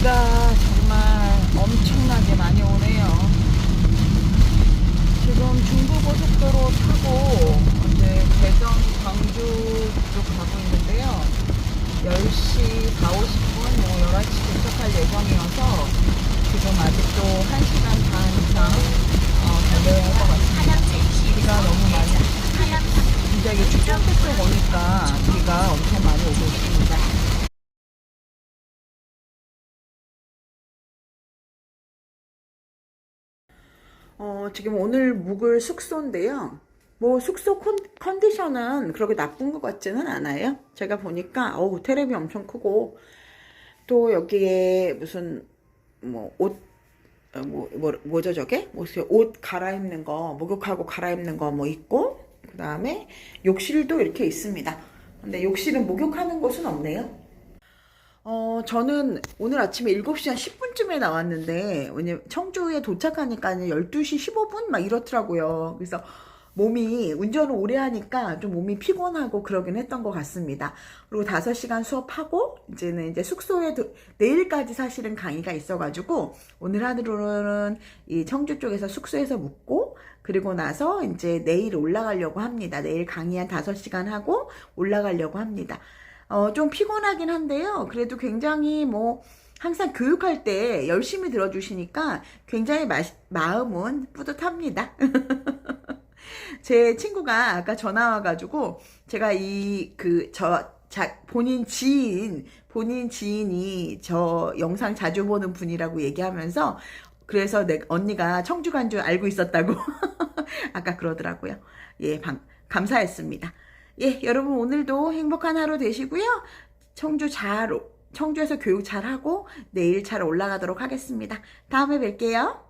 비가 정말 엄청나게 많이 오네요. 지금 중부고속도로 타고 이제 대전 광주 쪽 가고 있는데요. 10시 4, 50분, 뭐 11시 도착할 예정이어서 지금 아직도 1시간 반 이상 어, 달려야 할 것 같습니다. 비가 너무 많이 진짜 이게 축전 패스 보니까 비가 엄청 많이 오고 있습니다. 어, 지금 오늘 묵을 숙소인데요. 뭐 숙소 컨, 컨디션은 그렇게 나쁜 것 같지는 않아요. 제가 보니까 어우 테레비 엄청 크고 또 여기에 무슨 뭐 옷, 어, 뭐, 뭐 뭐죠 저게? 무슨 옷 갈아입는 거 목욕하고 갈아입는 거 뭐 있고 그 다음에 욕실도 이렇게 있습니다. 근데 욕실은 목욕하는 곳은 없네요. 어, 저는 오늘 아침에 7시 한 10분쯤에 나왔는데, 왜냐면 청주에 도착하니까 12시 15분? 막 이렇더라고요. 그래서 몸이, 운전을 오래 하니까 좀 몸이 피곤하고 그러긴 했던 것 같습니다. 그리고 5시간 수업하고, 이제는 이제 숙소에, 도- 내일까지 사실은 강의가 있어가지고, 오늘 하루는 이 청주 쪽에서 숙소에서 묵고, 그리고 나서 이제 내일 올라가려고 합니다. 내일 강의 한 5시간 하고 올라가려고 합니다. 어, 좀 피곤하긴 한데요. 그래도 굉장히 뭐, 항상 교육할 때 열심히 들어주시니까 굉장히 마, 마음은 뿌듯합니다. 제 친구가 아까 전화 와가지고 제가 이 그저 자, 본인 지인 본인 지인이 저 영상 자주 보는 분이라고 얘기하면서 그래서 내 언니가 청주 간 줄 알고 있었다고 아까 그러더라고요. 예, 방, 감사했습니다. 예, 여러분 오늘도 행복한 하루 되시고요. 청주 잘 오- 청주에서 교육 잘 하고 내일 잘 올라가도록 하겠습니다. 다음에 뵐게요.